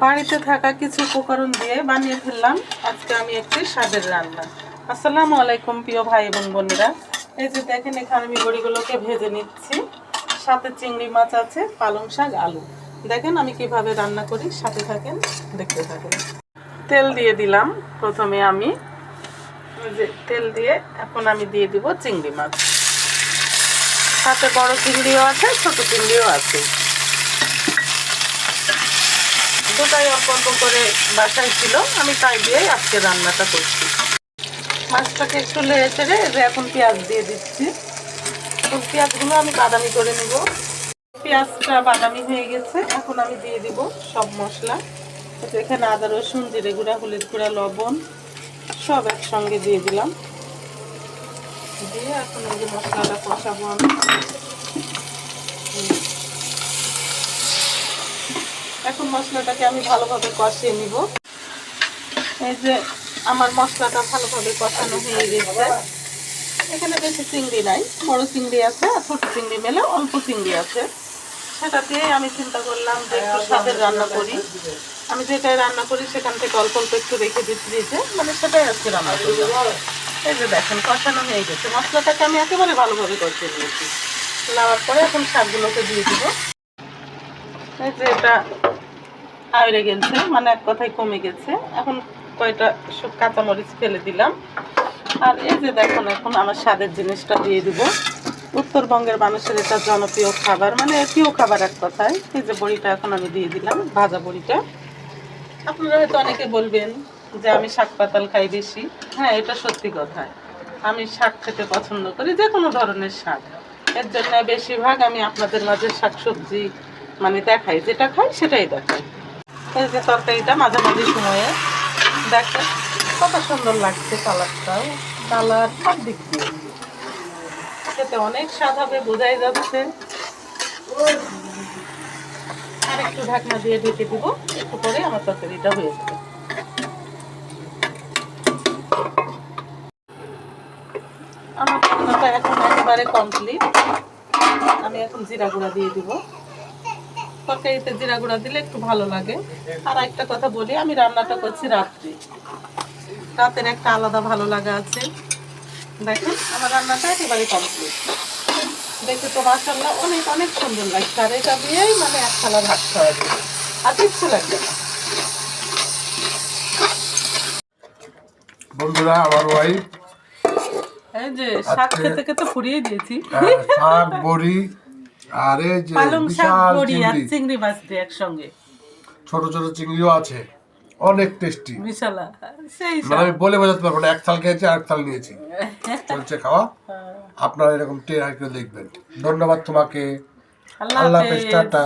বাড়িতে থাকা কিছু উপকরণ দিয়ে বানিয়ে ফেললাম। আজকে আমি একটি স্বাদের রান্না। আসসালামু আলাইকুম প্রিয় ভাই এবং বোনেরা। এই যে দেখেন, এখানে আমি বড়িগুলোকে ভেজে নিচ্ছি। সাথে চিংড়ি মাছ আছে, পালং শাক, আলু। দেখেন আমি কীভাবে রান্না করি, সাথে থাকেন, দেখতে থাকেন। তেল দিয়ে দিলাম। প্রথমে আমি যে তেল দিয়ে এখন আমি দিয়ে দিব চিংড়ি মাছ। সাথে বড় চিংড়িও আছে, ছোট চিংড়িও আছে। দুটাই অল্প অল্প করে বাসায় ছিল। আমি তাই দিয়েই আজকে রান্নাটা করছি। মাছটাকে একটু লেড়ে যে এখন পেঁয়াজ দিয়ে দিচ্ছি। পেঁয়াজগুলো আমি বাদামি করে নিব। পেঁয়াজটা বাদামি হয়ে গেছে। এখন আমি দিয়ে দিব সব মশলা। এখানে আদা, রসুন, জিরে গুঁড়া, হলুদ গুঁড়া, লবণ সব একসঙ্গে দিয়ে দিলাম। দিয়ে এখন এই যে মশলাটা কষাবো আমি। এখন মশলাটাকে আমি ভালোভাবে কষিয়ে নিব। এই যে আমার মশলাটা ভালোভাবে কষানো হয়ে গেছে। এখানে বেশি চিংড়ি নাই, বড় চিংড়ি আছে আর ছোট চিংড়ি মেলে অল্প চিংড়ি আছে। সেটা দিয়ে আমি চিন্তা করলাম যে একটু স্বাদের রান্না করি। আমি যেটাই রান্না করি সেখান থেকে অল্প অল্প একটু রেখে দিচ্ছি দিয়েছে মানে সেটাই আজকে রান্না করলাম এই যে দেখেন, কষানো হয়ে গেছে। মশলাটাকে আমি একেবারে ভালোভাবে কষিয়ে নিয়েছি। নেওয়ার পরে এখন শাকগুলোকে দিয়ে দিব। এই যে এটা আয়রে গেছে মানে এক কথায় কমে গেছে। এখন কয়টা সব কাঁচামরিচ ফেলে দিলাম। আর এই যে দেখুন, এখন আমার স্বাদের জিনিসটা দিয়ে দিব। উত্তরবঙ্গের মানুষের এটা জনপ্রিয় খাবার মানে প্রিয় খাবার এক কথায়। এই যে বড়িটা এখন আমি দিয়ে দিলাম, ভাজা বড়িটা। আপনারা হয়তো অনেকে বলবেন যে আমি শাক পাতাল খাই বেশি। হ্যাঁ এটা সত্যি কথা। আমি শাক খেতে পছন্দ করি, যে কোনো ধরনের শাক। এর জন্য বেশিরভাগ আমি আপনাদের মাঝে শাকসবজি মানে দেখাই, যেটা খাই সেটাই দেখাই। এই যে তরকারিটা মাঝামাঝি সময়ে দেখেন কত সুন্দর লাগছে কালারটাও। কালার সব দিক দিয়ে। খেতে অনেক স্বাদ হবে, বোঝাই যাচ্ছে। আর একটু ঢাকনা দিয়ে ঢেকে দিব, একটু পরে আমার তরকারিটা হয়ে যাবে। আমার রান্নাটা এখন একেবারে কমপ্লিট আমি এখন জিরা গুঁড়া দিয়ে দিব। তরকারিতে জিরা গুঁড়া দিলে একটু ভালো লাগে। আর একটা কথা বলি আমি রান্নাটা করছি রাত্রি। রাতের একটা আলাদা ভালো লাগা আছে। দেখেন আমার রান্নাটা একেবারে কমপ্লিট দেখে তো মাসাল্লাহ অনেক অনেক সুন্দর লাগছে। আর এটা দিয়েই মানে এক থালা ভাত খাওয়া আর কিচ্ছু লাগবে না। বন্ধুরা আমার ওয়াইফ এই যে শাক খেতে খেতে ফুরিয়ে দিয়েছি। শাক বড়ি আর এই যে পালং শাক বিশাল বড়ি আর চিংড়ি। চিংড়ি মাছ দিয়ে একসঙ্গে। ছোট ছোট চিংড়িও আছে। অনেক টেস্টি বিশালা সেই মানে আমি বলে বোঝাতে পারব না এক থাল খেয়েছি আর এক থাল নিয়েছি। চলছে খাওয়া। আপনারা এরকম ট্রাই করে দেখবেন। ধন্যবাদ তোমাকে। আল্লাহ হাফেজ। টাটা।